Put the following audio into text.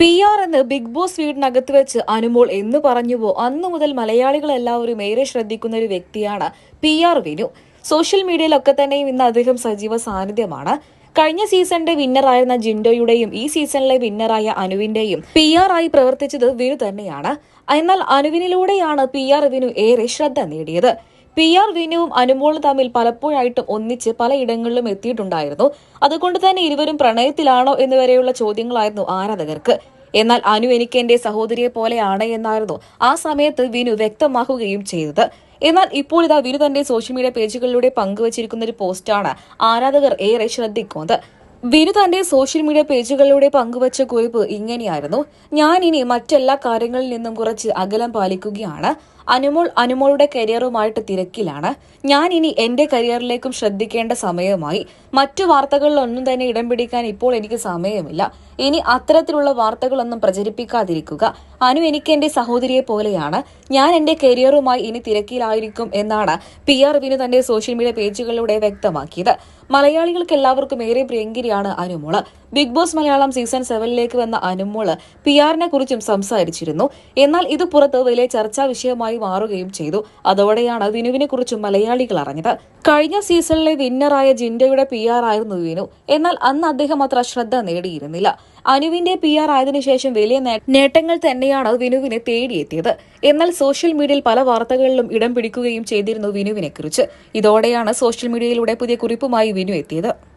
P R എന്ന് big boss വീടിനകത്ത് വെച്ച് അനുമോൾ എന്ന് പറഞ്ഞുവോ അന്നു മുതൽ മലയാളികൾ എല്ലാവരും ഏറെ ശ്രദ്ധിക്കുന്ന ഒരു വ്യക്തിയാണ് പി ആർ വിനു. സോഷ്യൽ മീഡിയയിലൊക്കെ തന്നെയും ഇന്ന് അദ്ദേഹം സജീവ സാന്നിധ്യമാണ്. കഴിഞ്ഞ സീസണിന്റെ വിന്നറായിരുന്ന ജിൻഡോയുടെയും ഈ സീസണിലെ വിന്നറായ അനുവിന്റെയും പി ആർ ആയി പ്രവർത്തിച്ചത് വിനു തന്നെയാണ്. എന്നാൽ അനുവിനിലൂടെയാണ് പി ആർ വിനു ഏറെ ശ്രദ്ധ നേടിയത്. പി ആർ വിനുവും അനുമോളും തമ്മിൽ പലപ്പോഴായിട്ടും ഒന്നിച്ച് പലയിടങ്ങളിലും എത്തിയിട്ടുണ്ടായിരുന്നു. അതുകൊണ്ട് തന്നെ ഇരുവരും പ്രണയത്തിലാണോ എന്നുവരെയുള്ള ചോദ്യങ്ങളായിരുന്നു ആരാധകർക്ക്. എന്നാൽ അനു എനിക്ക് എന്റെ സഹോദരിയെ പോലെയാണ് എന്നായിരുന്നു ആ സമയത്ത് വിനു വ്യക്തമാക്കുകയും ചെയ്തത്. എന്നാൽ ഇപ്പോൾ ഇതാ വിനു തന്റെ സോഷ്യൽ മീഡിയ പേജുകളിലൂടെ പങ്കുവച്ചിരിക്കുന്ന ഒരു പോസ്റ്റാണ് ആരാധകർ ഏറെ ശ്രദ്ധിക്കുന്നത്. വിനു തന്റെ സോഷ്യൽ മീഡിയ പേജുകളിലൂടെ പങ്കുവച്ച കുറിപ്പ് ഇങ്ങനെയായിരുന്നു. ഞാൻ ഇനി മറ്റെല്ലാ കാര്യങ്ങളിൽ നിന്നും കുറച്ച് അകലം പാലിക്കുകയാണ്. അനുമോൾ അനുമോളുടെ കരിയറുമായിട്ട് തിരക്കിലാണ്. ഞാൻ ഇനി എന്റെ കരിയറിലേക്കും ശ്രദ്ധിക്കേണ്ട സമയമായി മറ്റു വാർത്തകളിലൊന്നും തന്നെ ഇടം പിടിക്കാൻ ഇപ്പോൾ എനിക്ക് സമയമില്ല. ഇനി അത്തരത്തിലുള്ള വാർത്തകളൊന്നും പ്രചരിപ്പിക്കാതിരിക്കുക. അനു എനിക്ക് എന്റെ സഹോദരിയെ പോലെയാണ്. ഞാൻ എന്റെ കരിയറുമായി ഇനി തിരക്കിലായിരിക്കും എന്നാണ് പി ആർ വിനു തന്റെ സോഷ്യൽ മീഡിയ പേജുകളിലൂടെ വ്യക്തമാക്കിയത്. മലയാളികൾക്ക് എല്ലാവർക്കും ഏറെ പ്രിയങ്കരിയാണ് Anumol. Big Boss Malayalam season സെവനിലേക്ക് വന്ന അനുമോൾ പി ആറിനെ കുറിച്ചും സംസാരിച്ചിരുന്നു. എന്നാൽ ഇത് പുറത്ത് വലിയ ചർച്ചാ വിഷയമായി മാറുകയും ചെയ്തു. അതോടെയാണ് വിനുവിനെ കുറിച്ചും മലയാളികൾ അറിഞ്ഞത്. കഴിഞ്ഞ സീസണിലെ വിന്നറായ ജിൻഡയുടെ പി ആർ ആയിരുന്നു വിനു. എന്നാൽ അന്ന് അദ്ദേഹം അത്ര ശ്രദ്ധ നേടിയിരുന്നില്ല. അനുവിന്റെ പി ആർ ആയതിനു ശേഷം വലിയ നേട്ടങ്ങൾ തന്നെയാണ് വിനുവിനെ തേടിയെത്തിയത്. എന്നാൽ സോഷ്യൽ മീഡിയയിൽ പല വാർത്തകളിലും ഇടം പിടിക്കുകയും ചെയ്തിരുന്നു വിനുവിനെ കുറിച്ച്. ഇതോടെയാണ് സോഷ്യൽ മീഡിയയിലൂടെ പുതിയ കുറിപ്പുമായി വിനു എത്തിയത്.